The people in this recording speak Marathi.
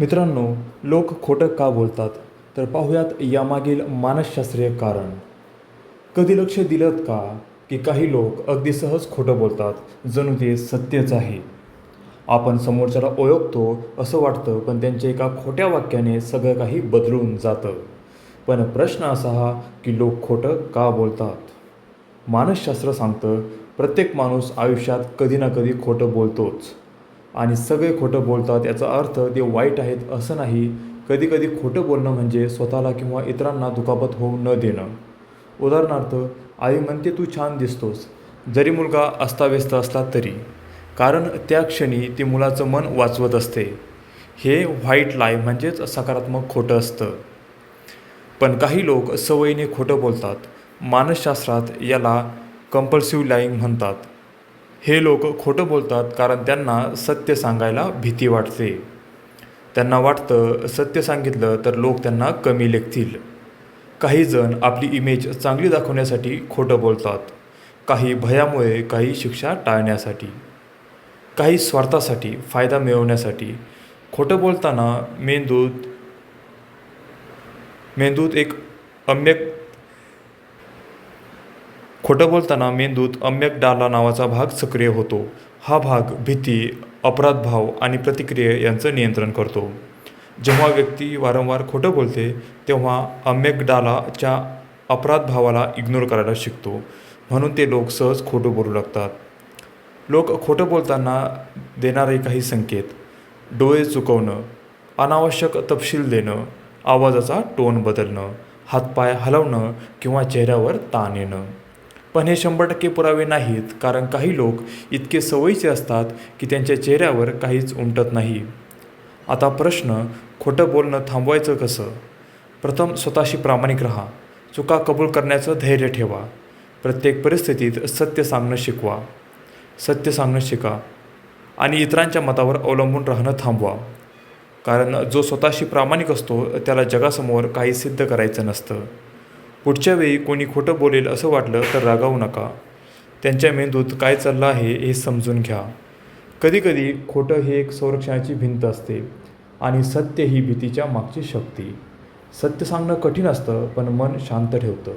मित्रांनो लोक खोटं का बोलतात? तर पाहूयात यामागील मानसशास्त्रीय कारण. कधी लक्ष दिलं का की काही लोक अगदी सहज खोटं बोलतात जणू ते सत्यच आहे? आपण समोरच्याला ओळखतो असं वाटतं पण त्यांच्या एका खोट्या वाक्याने सगळं काही बदलून जातं. पण प्रश्न असा हा की लोक खोटं का बोलतात? मानसशास्त्र सांगतं प्रत्येक माणूस आयुष्यात कधी ना कधी खोटं बोलतोच. आणि सगळे खोटं बोलतात याचा अर्थ ते वाईट आहेत असं नाही. कधीकधी खोटं बोलणं म्हणजे स्वतःला किंवा इतरांना दुखापत होऊ न देणं. उदाहरणार्थ आई म्हणते तू छान दिसतोस. जरी मुलगा अस्ताव्यस्त असला तरी. कारण त्या क्षणी ती मुलाचं मन वाचवत असते. हे व्हाईट लाय म्हणजेच सकारात्मक खोटं असतं. पण काही लोक सवयीने खोटं बोलतात. मानसशास्त्रात याला कंपल्सिव्ह लाईंग म्हणतात. हे लोक खोटं बोलतात कारण त्यांना सत्य सांगायला भीती वाटते. त्यांना वाटतं सत्य सांगितलं तर लोक त्यांना कमी लेखतील. काही जण आपली इमेज चांगली दाखवण्यासाठी खोटं बोलतात. काही भयामुळे काही शिक्षा टाळण्यासाठी. काही स्वार्थासाठी फायदा मिळवण्यासाठी. खोटं बोलताना मेंदूत मेंदूत एक अम्यक खोटं बोलताना मेंदूत अम्यक डाला नावाचा भाग सक्रिय होतो. हा भाग भीती अपराधभाव आणि प्रतिक्रिया यांचं नियंत्रण करतो. जेव्हा व्यक्ती वारंवार खोटं बोलते तेव्हा अम्यक डालाच्या अपराधभावाला इग्नोर करायला शिकतो. म्हणून ते लोक सहज खोटं बोलू लागतात. लोक खोटं बोलताना देणारे काही संकेत. डोळे चुकवणं अनावश्यक तपशील देणं आवाजाचा टोन बदलणं हातपाय हलवणं किंवा चेहऱ्यावर ताण येणं. पण हे शंभर टक्के पुरावे नाहीत कारण काही लोक इतके सवयीचे असतात की त्यांच्या चेहऱ्यावर काहीच उमटत नाही. आता प्रश्न खोटं बोलणं थांबवायचं कसं? प्रथम स्वतःशी प्रामाणिक राहा. चुका कबूल करण्याचं धैर्य ठेवा. प्रत्येक परिस्थितीत सत्य सांगणं शिकवा. सत्य सांगणं शिका. आणि इतरांच्या मतावर अवलंबून राहणं थांबवा. कारण जो स्वतःशी प्रामाणिक असतो त्याला जगासमोर काही सिद्ध करायचं नसतं. पुढच्या वेळी कोणी खोटं बोलेल असं वाटलं तर रागावू नका. त्यांच्या मेंदूत काय चाललं आहे हे समजून घ्या. कधीकधी खोटं ही एक संरक्षणाची भिंत असते आणि सत्य ही भीतीच्या मागची शक्ती. सत्य सांगणं कठीण असतं पण मन शांत ठेवतं.